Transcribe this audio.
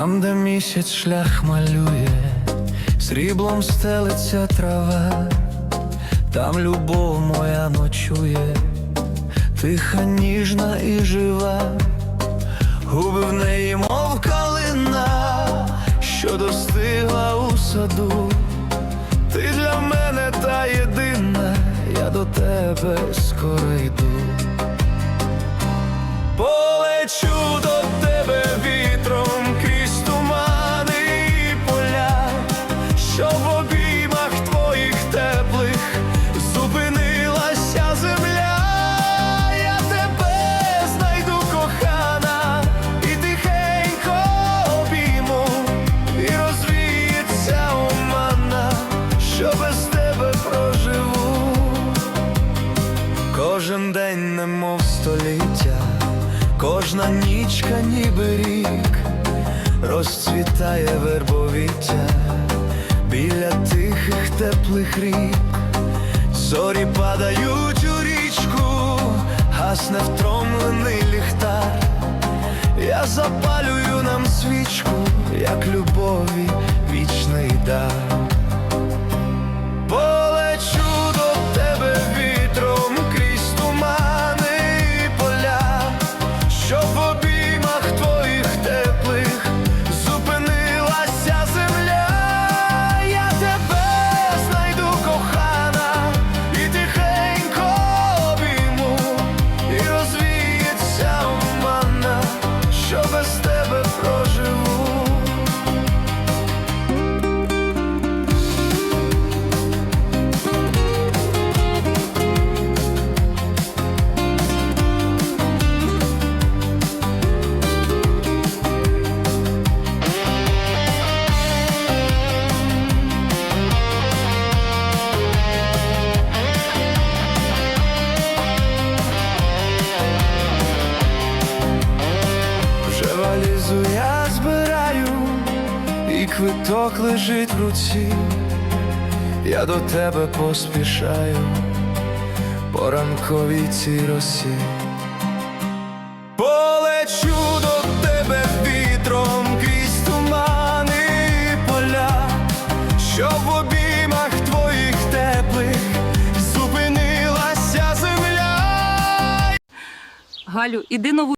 Там, де місяць шлях малює, сріблом стелиться трава, там любов моя ночує, тиха, ніжна і жива, губи в неї, мов калина, що достигла у саду. Ти для мене та єдина, я до тебе скоро немов століття, кожна нічка ніби рік, розцвітає вербовіття біля тихих теплих рік, зорі падають у річку, гасне втомлений ліхтар. Я запалюю нам свічку, як любові вічний дар. І квиток лежить в руці. Я до тебе поспішаю по ранковій цій росі. Полечу до тебе вітром крізь тумани і поля, що в обіймах твоїх теплих зупинилася земля. Галю, іди нову